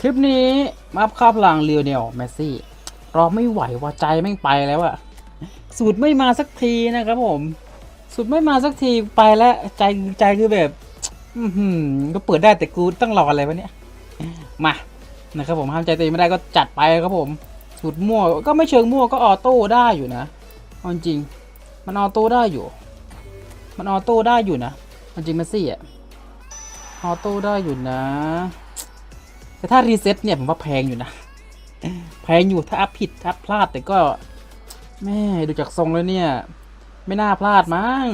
คลิปนี้มาอัพคาพลังเรียวเนลเมสซี่รอไม่ไหวว่าใจแม่ไปแล้วอะสูตรไม่มาสักทีนะครับผม สูตรไม่มาสักทีไปแล้วใจใจคือแบบ อืก็เปิดได้แต่กูต้องรออะไรวะเนี่ยมานะครับผมห้ามใจตัวเองไม่ได้ก็จัดไปครับผม สูตรมั่วก็ไม่เชิงมั่วก็ออโต้ได้อยู่นะเอาจริง มันออโต้ได้อยู่ มันออโต้ได้อยู่นะอาจริงเมสซี่อะออโต้ได้อยู่นะ แต่ถ้ารีเซ็ตเนี่ยผมว่าแพงอยู่นะ แพงอยู่ถ้าอัพผิดถ้าพลาดแต่ก็แม่ดูจากทรงแล้วเนี่ย ไม่น่าพลาดมั้ง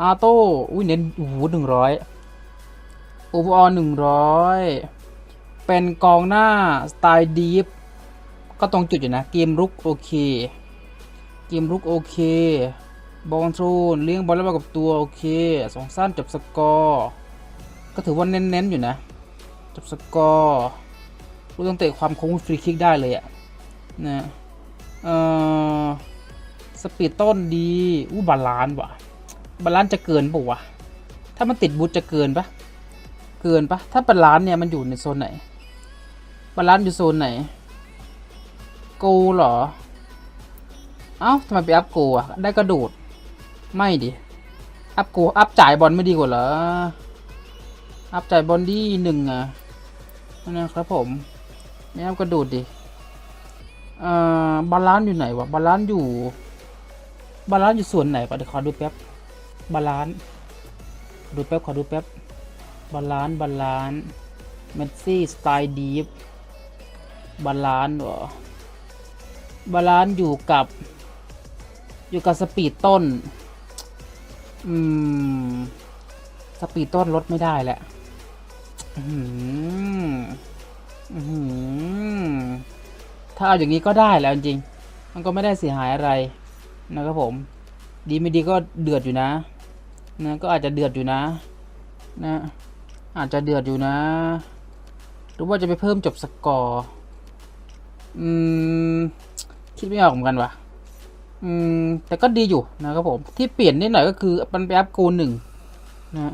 ออโต้อุ้ยเน้นโอ้โหหนึ่งร้อยโอเวอร์หนึ่งร้อยเป็นกองหน้า สไตล์ดีฟก็ตรงจุดอยู่นะ เกมรุกโอเค เกมรุกโอเค บอลทรนเลี้ยงบอลแล้วมากับตัว โอเคสองสั้นจบสกอร์ ก็ถือว่าเน้น ๆ อยู่นะ จบสกอร์รู้ตั้งแต่ความโค้งฟรีคิกได้เลยอะนะเอ่อสปีดต้นดีอู้บาลานซ์ว่ะบาลานซ์จะเกินปะวะถ้ามันติดบูทจะเกินปะเกินปะถ้าบาลานซ์เนี่ยมันอยู่ในโซนไหนบาลานซ์อยู่โซนไหนโกเหรอเอ้าทำไมไปอัพโกอะได้กระโดดไม่ดิอัพโกอัพจ่ายบอลไม่ดีกว่าเหรออัพจ่ายบอลดีหนึ่งอะ นะครับผมไม่อัพกระโดดดิอ่อบาลานซ์อยู่ไหนวะบาลานซ์อยู่ บาลานซ์อยู่ส่วนไหนก่อนเดี๋ยวขอดูแป๊บบาลานซ์ดูแป๊บขอดูแป๊บบาลานซ์บาลานซ์เมสซี่สไตล์ดีฟบาลานซ์เหรอบาลานซ์อยู่กับอยู่กับสปีดต้น อืม สปีดต้นลดไม่ได้แหละ ถ้าเอาอย่างนี้ก็ได้แล้วจริง มันก็ไม่ได้เสียหายอะไรนะครับผม ดีไม่ดีก็เดือดอยู่นะ นะ ก็อาจจะเดือดอยู่นะ นะ อาจจะเดือดอยู่นะ หรือว่าจะไปเพิ่มจบสกอร์ อืม คิดไม่ออกเหมือนกันวะอืม แต่ก็ดีอยู่นะครับผม ที่เปลี่ยนนิดหน่อยก็คือมันไปอัพโกหนึ่งนะ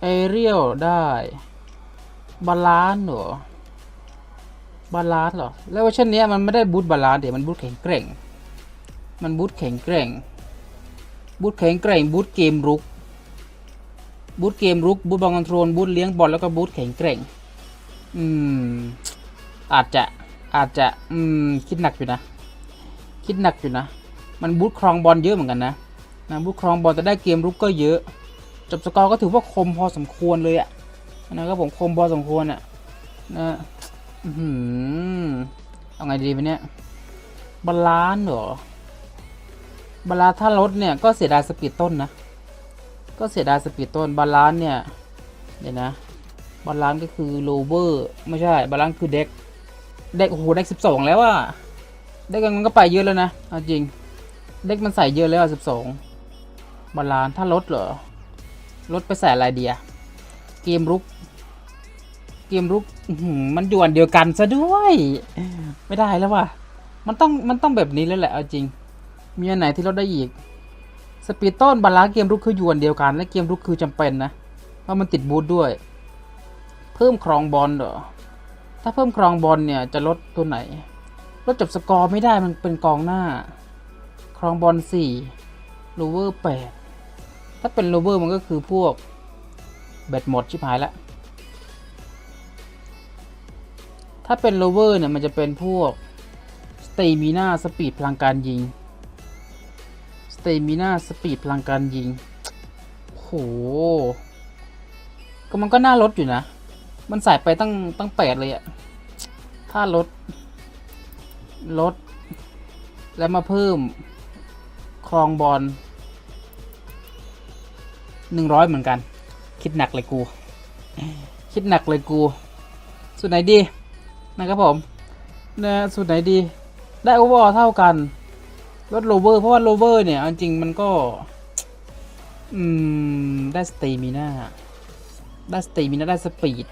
เอเรียลได้ บาลานซ์เหรอบาลานซ์เหรอ แล้วเวอร์ชันนี้มันไม่ได้บูทบาลานซ์เดี๋ยวมันบูทแข็งแกร่ง มันบูทแข็งแกร่ง บูทแข็งแกร่งบูทเกมรุก บูทเกมรุกบูทบอลคอนโทรลบูทเลี้ยงบอลแล้วก็บูทแข็งแกร่ง อืม อาจจะ อาจจะ อืม คิดหนักอยู่นะ คิดหนักอยู่นะ มันบูทครองบอลเยอะเหมือนกันนะนะบูทครองบอลแต่ได้เกมรุกก็เยอะ จบสกอร์ก็ถือว่าคมพอสมควรเลยอะ นะครับผมคมพอสมควรอะนะอื้อหือเอาไงดีไปเนี่ยบาลานเหรอบาลานถ้าลดเนี่ยก็เสียดายสปีดต้นนะ ก็เสียดายสปีดต้นบาลานเนี่ยเดี๋ยวนะบาลานก็คือโลเวอร์ไม่ใช่บาลานคือเด็กเด็กโอ้โหเด็กสิบสองแล้วอะเด็กมันก็ไปเยอะแล้วนะเอาจริงเด็กมันใส่เยอะแล้วสิบสองบาลานถ้าลดเหรอลดไปใส่อะไรเดียเกมรุก เกมรุกมันอยู่อันเดียวกันซะด้วย ไม่ได้แล้วว่ะ มันต้องมันต้องแบบนี้แล้วแหละเอาจริง มีอันไหนที่ลดได้อีก สปีดต้นบาลานซ์เกมรุกคือยู่อันเดียวกัน และเกมรุกคือจำเป็นนะเพราะมันติดบูทด้วย เพิ่มครองบอลเหรอ ถ้าเพิ่มครองบอลเนี่ยจะลดตัวไหน ลดจบสกอร์ไม่ได้มันเป็นกองหน้า ครองบอลสี่โลเวอร์แปดถ้าเป็นโลเวอร์มันก็คือพวกแบตหมดชิบหายละ ถ้าเป็นโลเวอร์เนี่ยมันจะเป็นพวกสเตมิน่าสปีดพลังการยิงสเตมิน่าสปีดพลังการยิงโหก็มันก็น่าลดอยู่นะ มันใส่ไปตั้งตั้งแปดเลยอะถ้าลดลด แล้วมาเพิ่มครองบอลหนึ่งร้อยเหมือนกัน คิดหนักเลยกู คิดหนักเลยกูส่วนไหนดี นะครับผมนะสุดไหนดี ได้โอเวอร์เท่ากันลดโลเวอร์เพราะว่าโลเวอร์เนี่ย จริงมันก็ อืม ได้สเตมิน่าได้สเตมิน่าได้สปีด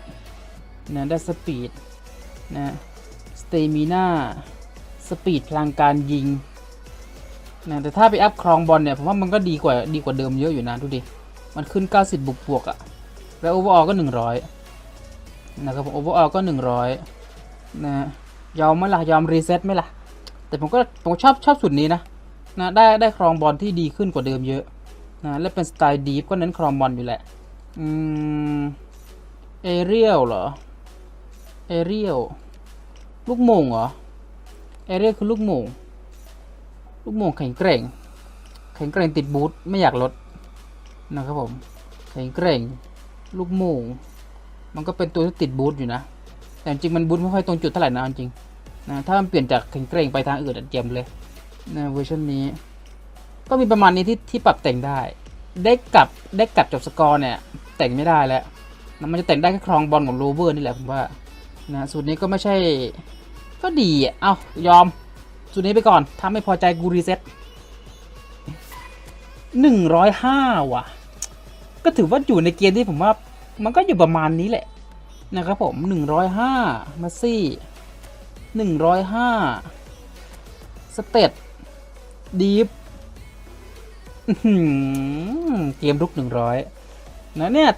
นะได้สปีดนะสเตมิน่าสปีดพลังการยิงนะแต่ถ้าไปอัพครองบอลเนี่ยผมว่ามันก็ดีกว่าดีกว่าเดิมเยอะอยู่นะดูดิ มันขึ้น 90 บวกบวกอะแล้วโอเวอร์ออก็ 100 นะครับผมโอเวอร์ออก็ 100 นะยอมไหมล่ะยอมรีเซ็ตไหมล่ะ แต่ผมก็ผมชอบชอบสุดนี้นะนะได้ได้ครองบอลที่ดีขึ้นกว่าเดิมเยอะนะและเป็นสไตล์ดีฟก็เน้นครองบอลอยู่แหละอืมเอเรียลเหรอเอเรียลลูกโมงเหรอเอเรียลคือลูกโมงลูกโมงแข็งแกร่งแข็งแกร่งติดบูทไม่อยากลดนะครับผมแข็งแกร่งลูกโมงมันก็เป็นตัวที่ติดบูทอยู่นะ แต่จริงมันบูทไม่ค่อยตรงจุดเท่าไหร่นะจริงนะถ้ามันเปลี่ยนจากแข็งแกร่งไปทางอื่นอะเจยมเลยนะเวอร์ชันนี้ ก็มีประมาณนี้ที่ที่ปรับแต่งได้ ได้กลับได้กลับจบสกอร์เนี่ยแต่งไม่ได้แล้วนะมันจะแต่งได้แค่ครองบอลกับโรเวอร์นี่แหละผมว่านะสูตรนี้ก็ไม่ใช่ ก็ดีอะ เอายอม สูตรนี้ไปก่อนถ้าไม่พอใจกูรีเซ็ตหนึ่งร้อยห้าว่ะ ก็ถือว่าอยู่ในเกณฑ์ที่ผมว่า มันก็อยู่ประมาณนี้แหละ นะครับผมหนึ่งร้อยห้ามาซี่หนึ่งร้อยห้าสเตตดีฟเกมรุกหนึ่งร้อยนะเนี่ย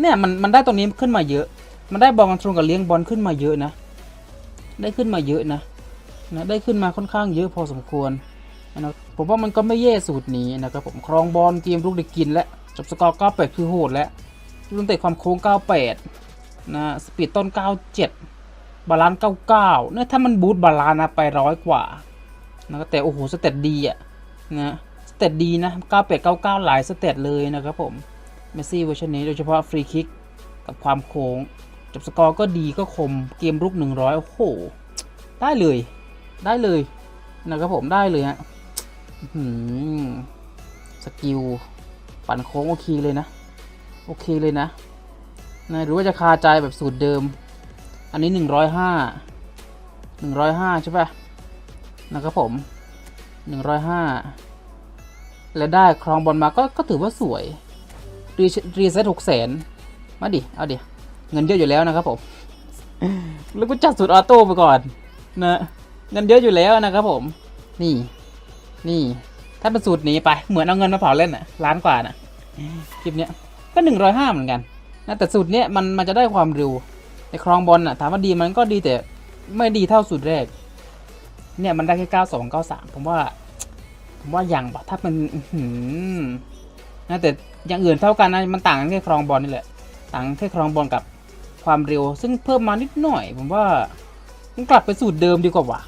เนี่ยมันมันได้ตรงนี้ขึ้นมาเยอะ มันได้บอลคอนโทรลกับเลี้ยงบอลขึ้นมาเยอะนะ ได้ขึ้นมาเยอะนะนะ ได้ขึ้นมาค่อนข้างเยอะพอสมควรนะผมว่ามันก็ไม่แย่สูตรนี้นะครับผมครองบอลเกมรุกได้กินและจบสกอร์9 8คือโหดแล้วลูกเตะความโค้ง 98 นะสปีดต้น 97 บาลานซ์99เนี่ยถ้ามันบูทบาลานซ์นะไปร้อยกว่านะแต่โอ้โหสเตตดีอะนะสเตตดีนะ 98 99 หลายสเตตเลยนะครับผมเมสซี่เวอร์ชันนี้โดยเฉพาะฟรีคิกกับความโค้งจบสกอร์ก็ดีก็คมเกมรุก 100 โอ้โห ได้เลย ได้เลยนะครับผมได้เลยฮะหือสกิล ปั่นโค้งโอเคเลยนะ โอเคเลยนะ นะหรือว่าจะคาใจแบบสูตรเดิม อันนี้หนึ่งร้อยห้าหนึ่งร้อยห้าใช่ปะนะครับผมหนึ่งร้อยห้าแล้วได้ครองบอลมาก็ก็ถือว่าสวย รีรีเซ็ตหกแสนมาดิ เอาดิ เงินเยอะอยู่แล้วนะครับผม แล้วก็จัดสูตรออโต้ไปก่อนนะเงินเยอะอยู่แล้วนะครับผม นี่ นี่ ถ้าเป็นสูตรนี้ไป เหมือนเอาเงินมาเผาเล่นน่ะล้านกว่านะคลิปเนี้ยก็หนึ่งร้อยห้าเหมือนกัน นะแต่สูตรเนี้ยมันมันจะได้ความเร็วไอ้ครองบอลน่ะถามว่าดีมันก็ดีแต่ไม่ดีเท่าสูตรแรก เนี่ยมันได้แค่เก้าสองเก้าสามผมว่า ผมว่าอย่างถ้ามันนะแต่อย่างอื่นเท่ากันนะมันต่างกันแค่ครองบอลนี่แหละ ต่างแค่ครองบอลกับความเร็ว ซึ่งเพิ่มมานิดหน่อย ผมว่ามันกลับไปสูตรเดิมดีกว่าว่ะ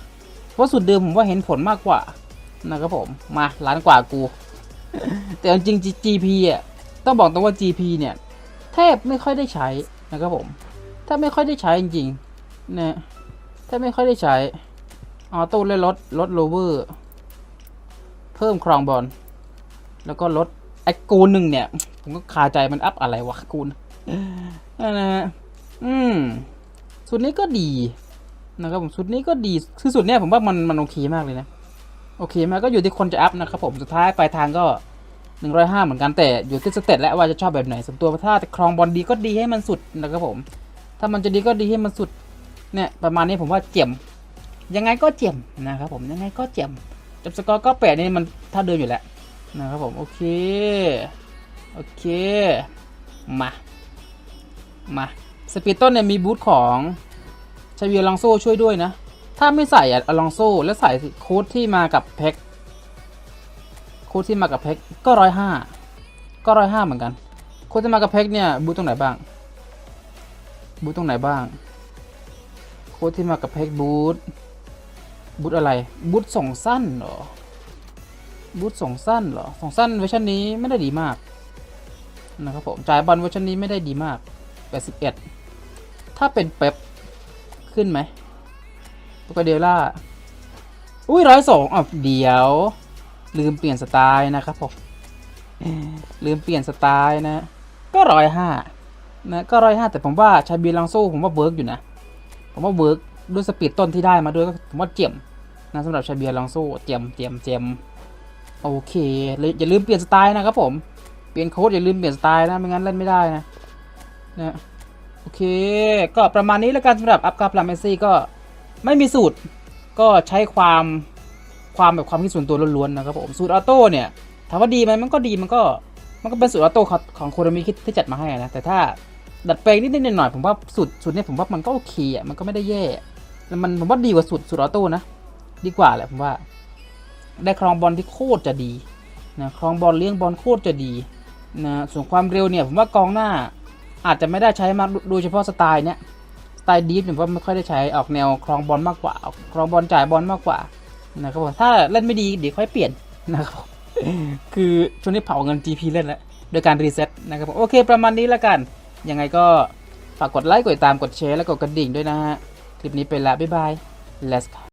เพราะสูตรเดิมผมว่าเห็นผลมากกว่านะครับผมมาล้านกว่ากู แต่จริง GP อะต้องบอกตรงว่า GP เนี่ย แทบไม่ค่อยได้ใช้นะครับผมแทบไม่ค่อยได้ใช้จริงๆนะแทบไม่ค่อยได้ใช้ออโต้เลยลดลดโลเวอร์ เพิ่มครองบอลแล้วก็ลดไอ้กูนหนึ่งเนี่ย ผมก็คาใจมันอัพอะไรวะกูนนั่นนะฮะอืมสุดนี้ก็ดีนะครับผมสุดนี้ก็ดีคือสุดเนี้ยผมว่ามันมันโอเคมากเลยนะ โอเคมันก็อยู่ที่คนจะอัพนะครับผมสุดท้ายปลายทางก็ 105 เหมือนกันแต่อยู่ที่สเตตและว่าจะชอบแบบไหนส่วนตัวถ้าครองบอลดีก็ดีให้มันสุดนะครับผม ถ้ามันจะดีก็ดีให้มันสุดเนี่ยประมาณนี้ผมว่าเจียม ยังไงก็เจียมนะครับผมยังไงก็เจียมจบสกอร์ก็แปดนี่มันเท่าเดิมอยู่แล้วนะครับผมโอเคโอเคมามาสปีดต้นเนี่ยมีบูทของชาเวียลองโซช่วยด้วยนะ ถ้าไม่ใส่อลองโซแล้วใส่โค้ดที่มากับแพ็ค ค้ดที่มากับแพ็คก็ร้อยห้าก็ร้อยห้าเหมือนกันโค้ดที่มากับแพ็คเนี่ยบูตรงไหนบ้าง บูตรงไหนบ้างโค้ดที่มากับแพ็คบูทบูทอะไร บูทส่งสั้นเหรอ บูทส่งสั้นเหรอ ส่งสั้นเวอร์ชันนี้ไม่ได้ดีมากนะครับผม จ่ายบอลเวอร์ชันนี้ไม่ได้ดีมาก 81 ถ้าเป็นเป๊ปขึ้นไหมปกเดล่า อุ้ยร้อยสองอะเดี๋ยว ลืมเปลี่ยนสไตล์นะครับผมลืมเปลี่ยนสไตล์นะ ก็ร้อยห้านะก็ร้อยห้าแต่ผมว่าชาบีลังโซ่ผมว่าเวิร์กอยู่นะ ผมว่าเวิร์กด้วยสปีดต้นที่ได้มาด้วยก็ผมว่าเจียมนะสำหรับชาเบียร์ลองโซ่เจียมเจียมเจียมโอเคเลยอย่าลืมเปลี่ยนสไตล์นะครับผมเปลี่ยนโค้ดอย่าลืมเปลี่ยนสไตล์นะไม่งั้นเล่นไม่ได้นะนะโอเค ก็ประมาณนี้แล้วกันสำหรับอัพกราฟลาเมซี่ก็ไม่มีสูตรก็ใช้ความ ความแบบความคิดส่วนตัวล้วนๆนะครับผมสูตรออโต้เนี่ยถามว่าดีไหมมันก็ดีมันก็มันก็เป็นสูตรออโต้ของโคโรมิคิดที่จัดมาให้นะแต่ถ้าดัดแปลงนิดๆหน่อยๆผมว่าสูตรสูตรเนี้ผมว่ามันก็โอเคอะมันก็ไม่ได้แย่แล้วมันผมว่าดีกว่าสูตรสูตรออโต้นะดีกว่าแหละผมว่า ได้ครองบอลที่โคตรจะดีนะครองบอลเลี้ยงบอลโคตรจะดีนะส่วนความเร็วเนี่ยผมว่ากองหน้าอาจจะไม่ได้ใช้มากโดยเฉพาะสไตล์เนี้ยสไตล์ดีฟผมว่าไม่ค่อยได้ใช้ออกแนวครองบอลมากกว่าออกครองบอลจ่ายบอลมากกว่า นะครับผมถ้าเล่นไม่ดีเดี๋ยวค่อยเปลี่ยนนะครับคือช่วงนี้เผาเงิน GP เล่นแล้วโดยการรีเซ็ตนะครับผมโอเคประมาณนี้แล้วกัน ยังไงก็ฝากกดไลค์กดติดตามกดแชร์และกดกระดิ่งด้วยนะฮะ คลิปนี้ไปละบ๊ายบาย let's go